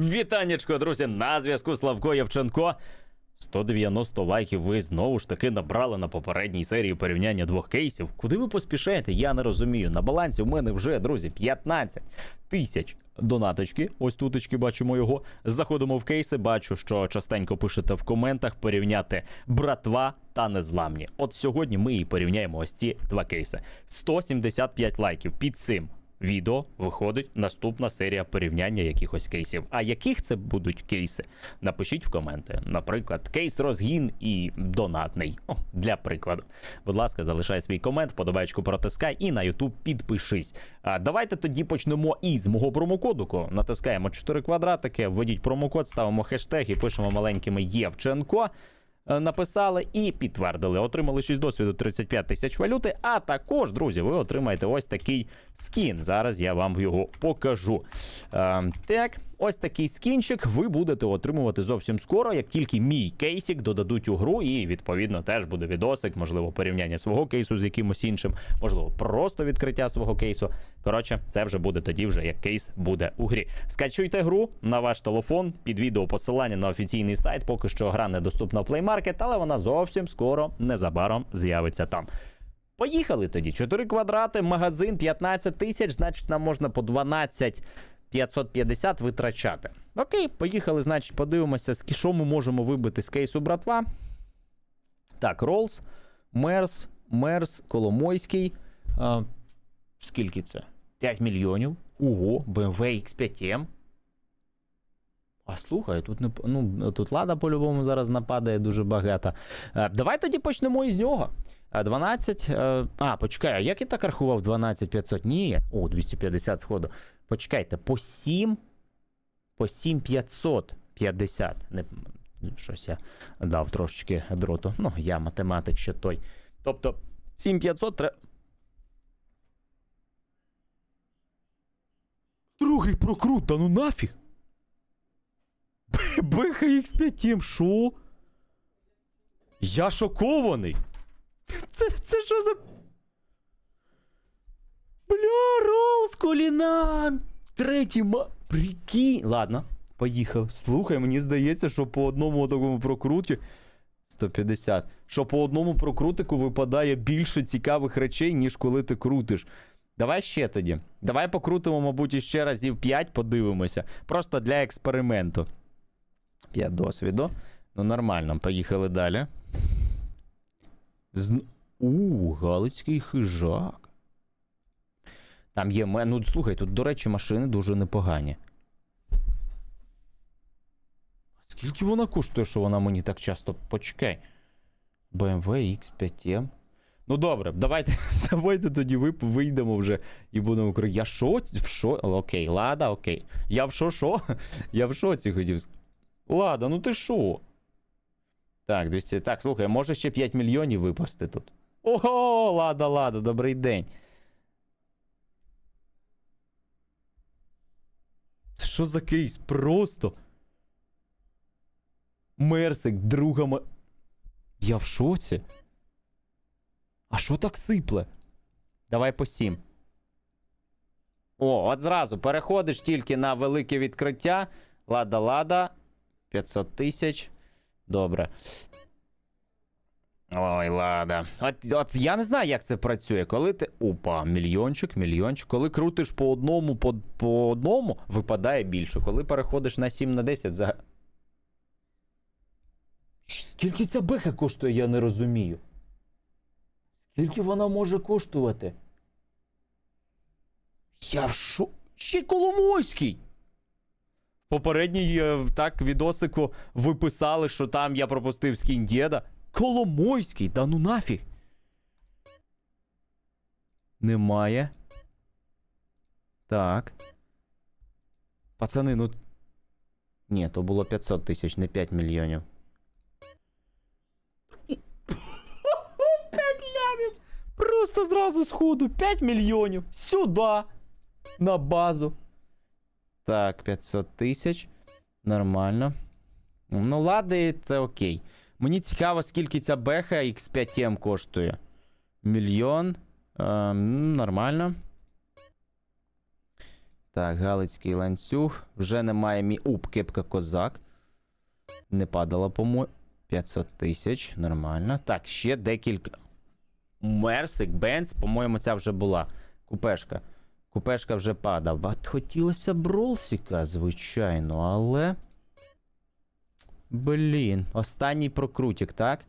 Вітаннячко, друзі, на зв'язку Славко Євченко. 190 лайків ви знову ж таки набрали на попередній серії порівняння двох кейсів. Куди ви поспішаєте? Я не розумію. На балансі в мене вже, друзі, 15 тисяч донаточки. Ось туточки бачимо його. Заходимо в кейси. Бачу, що частенько пишете в коментах порівняти братва та незламні. От сьогодні ми і порівняємо ось ці два кейси. 175 лайків під цим відео виходить наступна серія порівняння якихось кейсів. А яких це будуть кейси? Напишіть в коменти. Наприклад, кейс розгін і донатний. О, для прикладу. Будь ласка, залишай свій комент, подобаєчку протискай і на YouTube підпишись. А давайте тоді почнемо із мого промокоду. Натискаємо 4 квадратики, введіть промокод, ставимо хештег і пишемо маленькими Євченко. Е, Написали і підтвердили. Отримали 6 досвіду 35 тисяч валюти. А також, друзі, ви отримаєте ось такий скін. Зараз я вам його покажу. Е, так, ось такий скінчик ви будете отримувати зовсім скоро, як тільки мій кейсик додадуть у гру, і відповідно теж буде відосик, можливо, порівняння свого кейсу з якимось іншим, можливо, просто відкриття свого кейсу. Коротше, це вже буде тоді, вже як кейс буде у грі. Скачуйте гру на ваш телефон. Під відео посилання на офіційний сайт. Поки що гра недоступна в Play Market, але вона зовсім скоро незабаром з'явиться там. Поїхали тоді. 4 квадрати, магазин 15 тисяч, значить, нам можна по 12 550 витрачати. Окей, поїхали, значить, подивимося, що ми можемо вибити з кейсу братва. Так, Роллс, Мерс, Мерс, Коломойський. А, скільки це? 5 мільйонів. Ого, BMW X5M. Слухай, тут не ну, тут лада по-любому зараз нападає дуже багато. Е, Давай тоді почнемо із нього. Е, 12. е, А, почекай, а як я так рахував 12 500? Ні. О, 250 сходу. Почекайте, по 7. По 7 550. Не, щось я дав трошечки дроту. Ну, я математик ще той. Тобто 7500 треба. Другий прокрут, та ну нафіг. BHX5M, що? Я шокований. Це, це що за. Бля, Роллс Кулінан! Третій ма. Прикинь. Ладно, поїхали. Слухай, мені здається, що по одному такому прокруті. 150. Що по одному прокрутику випадає більше цікавих речей, ніж коли ти крутиш. Давай ще тоді. Давай покрутимо, мабуть, іще разів 5, подивимося. Просто для експерименту. 5 досвіду. Ну, нормально, поїхали далі. З... У, Галицький хижак. Там є. Ну, слухай, тут, до речі, машини дуже непогані. Скільки вона коштує, що вона мені так часто почекай. BMW X5M. Ну добре, давайте, давайте тоді вийдемо вже і будемо. Я шо? В шо? Окей, лада, окей. Я в шо шо? Я в шоці хотів. Лада, ну ти шо? Так, 200. Так, слухай, може ще 5 мільйонів випасти тут. Ого, лада, лада, добрий день. Це що за кейс? Просто. Мерсик, друга ма... Я в шоці. А що так сипле? Давай по 7. О, от зразу переходиш тільки на велике відкриття. Лада, лада. 500 тисяч. Добре. Ой, лада. От, от я не знаю, як це працює. Коли ти. Опа, мільйончик, мільйончик. Коли крутиш по одному, по, по одному, випадає більше. Коли переходиш на 7 на 10, взагалі. Скільки ця беха коштує, я не розумію. Скільки вона може коштувати? Я в шо... Ще й Коломойський! Попередній е, так відосику ви писали, що там я пропустив скін діда. Коломойський, да ну нафіг. Немає. Так. Пацани, ну. Ні, то було 500 тисяч, не 5 мільйонів. 5 лямів! Просто зразу сходу 5 мільйонів. Сюди. На базу. Так, 500 тисяч. Нормально. Ну, лади, це окей. Мені цікаво, скільки ця беха X5M коштує. Мільйон. Ем, ну, нормально. Так, Галицький ланцюг. Вже немає мі. Уп, кепка козак. Не падала, по-моєму. 500 тисяч. Нормально. Так, ще декілька. Мерсик, Бенц, по-моєму, ця вже була. Купешка. Купешка вже падав. А хотілося Бролсіка, звичайно, але. Блін. Останній прокрутик, так?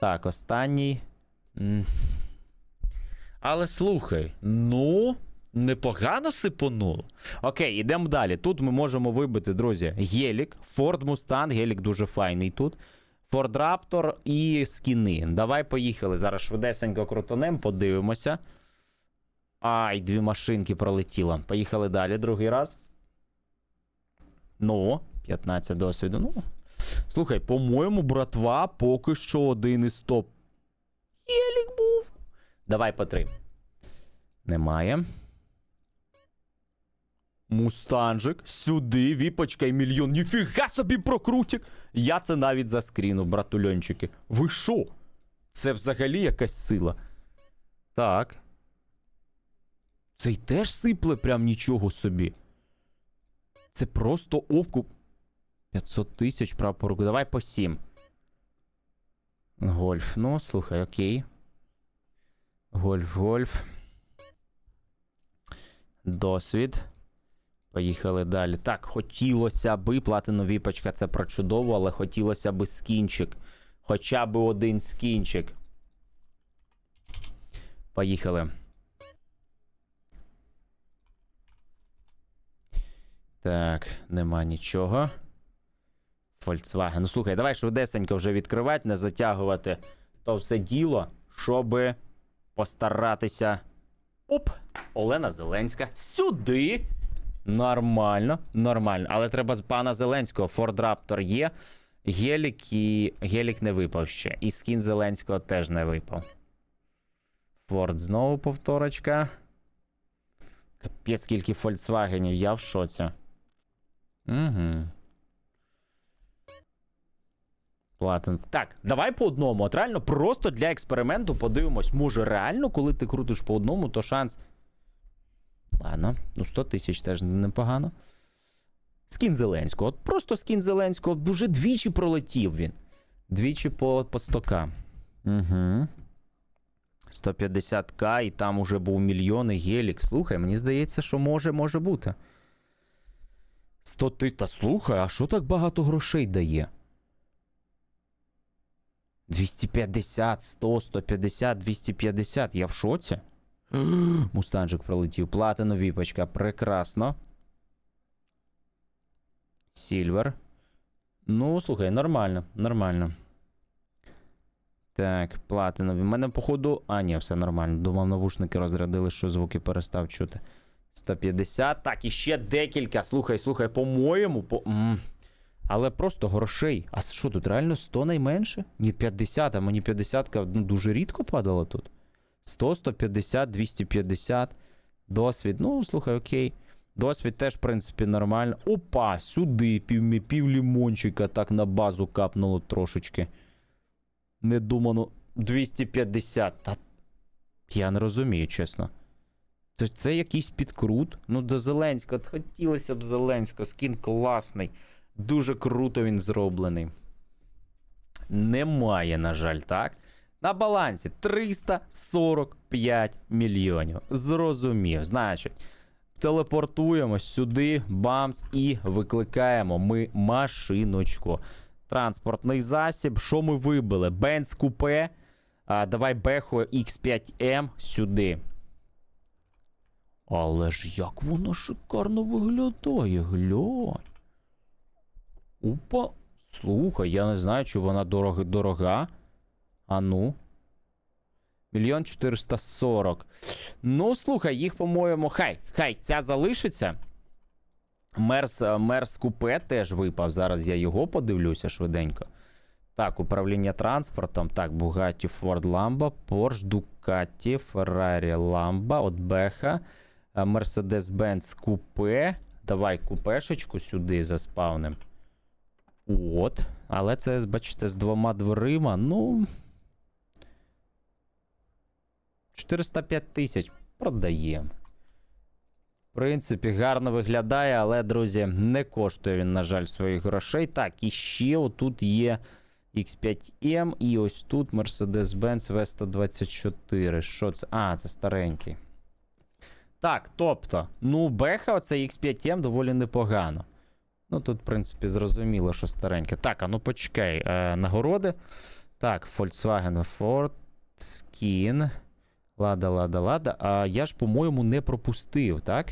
Так, останній. Але слухай, ну, непогано сипонуло. Окей, ідемо далі. Тут ми можемо вибити, друзі, Гелік, Ford Mustang, Гелік дуже файний тут. Ford Raptor і скіни. Давай поїхали. Зараз швидесенько крутанем, подивимося. Ай, дві машинки пролетіло. Поїхали далі, другий раз. Ну, 15 досвіду. Ну. Слухай, по-моєму, братва поки що один із топ. Гелік був. Давай по три. Немає. Мустанжик. Сюди, віпочка і мільйон. Ніфіга собі прокрутик. Я це навіть заскріну, братульончики. Ви що? Це взагалі якась сила. Так. Цей теж сипле прям нічого собі. Це просто обкуп. 500 тисяч прапорок. Давай по 7. Гольф. Ну, слухай, окей. Гольф, гольф. Досвід. Поїхали далі. Так, хотілося би. Платину віпочка це про чудово, але хотілося би скінчик. Хоча б один скінчик. Поїхали. Так, нема нічого. Volkswagen. Ну слухай, давай швидесенько вже відкривати, не затягувати то все діло, щоб постаратися. Оп! Олена Зеленська. Сюди. Нормально, нормально. Але треба з пана Зеленського. Ford Raptor є. Гелік і. Гелік не випав ще. І скін Зеленського теж не випав. Ford знову повторочка. Капець, скільки Volkswagenів, я в шоці. Угу. Платин. Так, давай по одному. От реально, просто для експерименту подивимось. Може, реально, коли ти крутиш по одному, то шанс. Ладно, ну 100 тисяч теж непогано. Скін Зеленського. От просто скін Зеленського. Вже двічі пролетів він. Двічі по, по 100к. Угу. 150к, і там уже був мільйон і гелік. Слухай, мені здається, що може, може бути. 100 ти. Та слухай, а що так багато грошей дає? 250, 100, 150, 250. Я в шоці. Мустанжик пролетів. Платино віпочка. Прекрасно. Сільвер. Ну, слухай, нормально, нормально. Так, платинові. У мене, походу. А, ні, все нормально. Думав, навушники розрядили, що звуки перестав чути. 150. Так, і ще декілька. Слухай, слухай, по-моєму. По... Але просто грошей. А що тут реально 100 найменше? Ні, 50, а мені 50 ну, дуже рідко падало тут. 100, 150, 250. Досвід. Ну, слухай, окей. Досвід теж, в принципі, нормально. Опа, сюди пів, пів лімончика так на базу капнуло трошечки. Не думано. 250. Та... Я не розумію, чесно. Це, це якийсь підкрут. Ну, до Зеленського. От Хотілося б Зеленського. Скін класний. Дуже круто він зроблений. Немає, на жаль, так? На балансі 345 мільйонів. Зрозумів. Значить, телепортуємо сюди, бамс, і викликаємо ми машиночку. Транспортний засіб. Що ми вибили? Бенц купе. А, давай Бехо X5M сюди. Але ж як воно шикарно виглядає, глянь. Опа. Слухай, я не знаю, чи вона дорога. дорога. А ну. Мільйон 440. Ну, слухай, їх, по-моєму. Хай, хай, ця залишиться. Мерс, Мерс Купе теж випав. Зараз я його подивлюся швиденько. Так, управління транспортом. Так, Bugatti Ford Lambo, Porsche, Ducati, Ferrari Lambo, от Беха, е, Mercedes-Benz Купе. Давай купешечку сюди заспавним. От. Але це, бачите, з двома дверима. Ну. 405 тисяч. Продаємо. В принципі, гарно виглядає, але, друзі, не коштує він, на жаль, своїх грошей. Так, і ще отут є X5M, і ось тут Mercedes-Benz V124. Що це? А, це старенький. Так, тобто, ну, Беха, оце X5M доволі непогано. Ну, тут, в принципі, зрозуміло, що стареньке. Так, а ну почекай. Е, нагороди. Так, Volkswagen Ford, Skin. Лада, лада, лада. А я ж, по-моєму, не пропустив, так?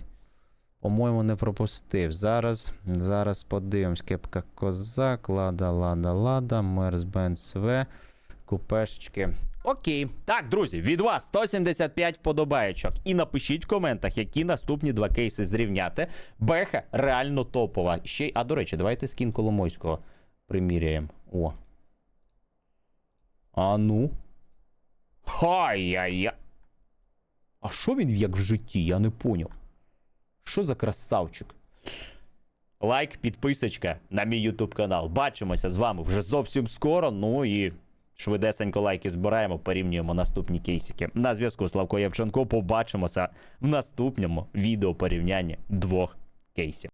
По-моєму, не пропустив. Зараз, зараз подивимось. Кепка Козак, Лада, Лада, Лада, Мерс Mercedes V, купешечки. Окей. Так, друзі, від вас 175 вподобаєчок. І напишіть в коментах, які наступні два кейси зрівняти. Беха реально топова. Ще й, а до речі, давайте скін Коломойського приміряємо. О. А ну. Хай-я-я. А що він як в житті? Я не поняв. Що за красавчик? Лайк, підписочка на мій YouTube канал. Бачимося з вами вже зовсім скоро. Ну і швидесенько лайки збираємо, порівнюємо наступні кейсики. На зв'язку Славко Євченко. Побачимося в наступному відео порівняння двох кейсів.